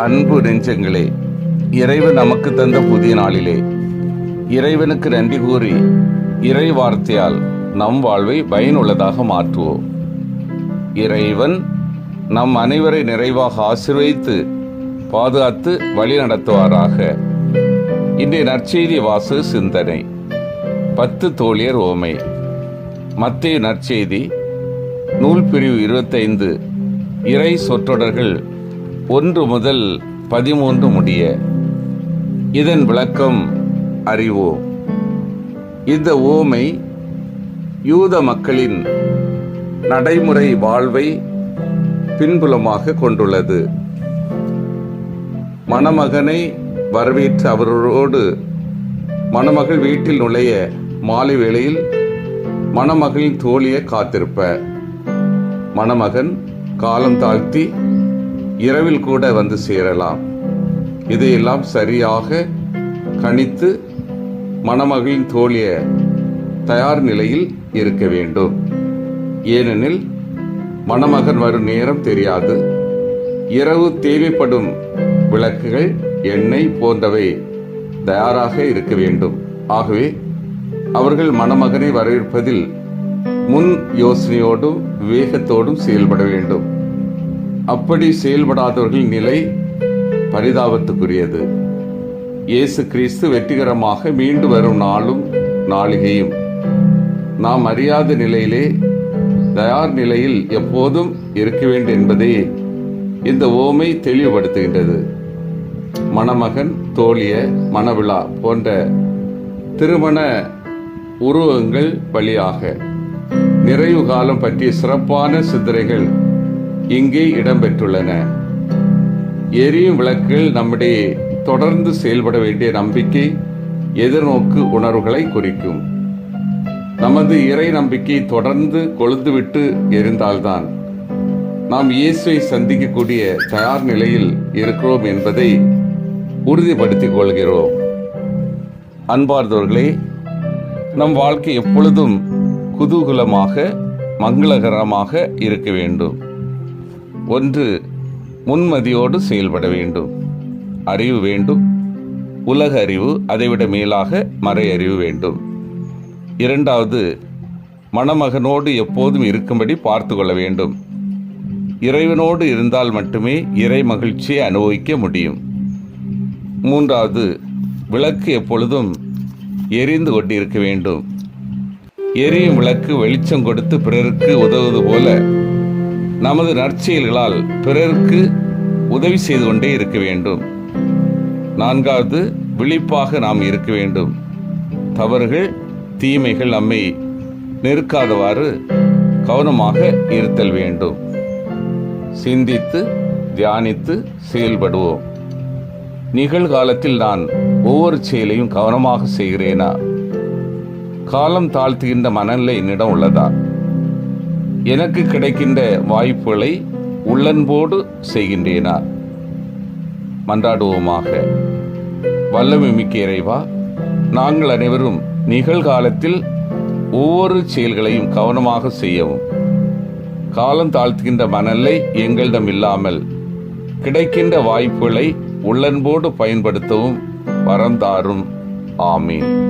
அன்பு நெஞ்சங்களே இறைவன் நமக்கு தந்த புதிய நாளிலே இறைவனுக்கு நன்றி கூறி இறை வார்த்தையால் நம் வாழ்வை பயனுள்ளதாக மாற்றுவோம். இறைவன் நம் அனைவரை நிறைவாக ஆசிர்வதித்து பாதுகாத்து வழி நடத்துவாராக. இன்றைய நற்செய்தி வாசு சிந்தனை. பத்து தோழியர் ஓமை. மத்திய நற்செய்தி நூல் பிரிவு இருபத்தைந்து. இறை சொற்றொடர்கள் ஒன்று முதல் பதிமூன்று முடிய இதன் விளக்கம் அறிவோம். இந்த ஓமை யூத மக்களின் நடைமுறை வாழ்வை பின்புலமாக கொண்டுள்ளது. மணமகனை வரவேற்று அவரோடு மணமகள் வீட்டில் நுழைய மாலை வேளையில் மணமகளின் தோழியை காத்திருப்ப. மணமகன் காலம் தாழ்த்தி இரவில் கூட வந்து சேரலாம். இதையெல்லாம் சரியாக கணித்து மணமகளின் தோழிய தயார் நிலையில் இருக்க வேண்டும். ஏனெனில் மணமகன் வரும் நேரம் தெரியாது. இரவு தேவைப்படும் விளக்குகள் எண்ணெய் போன்றவை தயாராக இருக்க வேண்டும். ஆகவே அவர்கள் மணமகனை வரவேற்பதில் முன் யோசனையோடும் விவேகத்தோடும் செயல்பட வேண்டும். அப்படி செயல்படாதவர்களின் நிலை பரிதாபத்துக்குரியது. இயேசு கிறிஸ்து வெற்றிகரமாக மீண்டு வரும் நாளும் நாளிகையும். நாம் அறியாத நிலையிலே தயார் நிலையில் எப்போதும் இருக்க வேண்டும் என்பதை இந்த ஓமை தெளிவுபடுத்துகின்றது. மணமகன் தோழிய மணவிழா போன்ற திருமண உருவங்கள் வழியாக நிறைவு காலம் பற்றிய சிறப்பான சித்திரைகள் இங்கே இடம்பெற்றுள்ளன. எரியும் விளக்குகள் நம்முடைய தொடர்ந்து செயல்பட வேண்டிய நம்பிக்கை எதிர்நோக்கு உணர்வுகளை குறிக்கும். நமது இறை நம்பிக்கை தொடர்ந்து கொழுந்துவிட்டு எரிந்தால்தான் நாம் இயேசுவை சந்திக்கக்கூடிய தயார் நிலையில் இருக்கிறோம் என்பதை உறுதிப்படுத்திக் கொள்கிறோம். அன்பார்ந்தவர்களே நம் வாழ்க்கை எப்பொழுதும் குதூகலமாக மங்களகரமாக இருக்க வேண்டும். ஒன்று முன்மதியோடு செயல்பட வேண்டும். அறிவு வேண்டும். உலக அறிவு அதைவிட மேலாக மறை அறிவு வேண்டும். இரண்டாவது மணமகனோடு எப்போதும் இருக்கும்படி பார்த்து கொள்ள வேண்டும். இறைவனோடு இருந்தால் மட்டுமே இறை மகிழ்ச்சியை அனுபவிக்க முடியும். மூன்றாவது விளக்கு எப்பொழுதும் எரிந்து கொண்டிருக்க வேண்டும். எரியும் விளக்கு வெளிச்சம் கொடுத்து பிறருக்கு உதவுவது போல நமது நற்செயல்களால் பிறருக்கு உதவி செய்து கொண்டே இருக்க வேண்டும். நான்காவது விழிப்பாக நாம் இருக்க வேண்டும். தவறுகள் தீமைகள் நம்மை நெருக்காதவாறு கவனமாக இருத்தல் வேண்டும். சிந்தித்து தியானித்து செயல்படுவோம். நிகழ்காலத்தில் நான் ஒவ்வொரு செயலையும் கவனமாக செய்கிறேனா? காலம் தாழ்த்துகின்ற மனநிலை என்னிடம் உள்ளதா? எனக்கு கிடைக்கின்ற வாய்ப்புகளை உள்ளன்போடு செய்கின்றேனா? மன்றாடுவோமாக. வல்லமை மிக்க இறைவா நாங்கள் அனைவரும் நிகழ்காலத்தில் ஒவ்வொரு செயல்களையும் கவனமாக செய்யவும். காலம் தாழ்த்துகின்ற மனநிலை எங்களிடம் இல்லாமல் கிடைக்கின்ற வாய்ப்புகளை உள்ளன்போடு பயன்படுத்தவும் வரம் தாரும். ஆமீன்.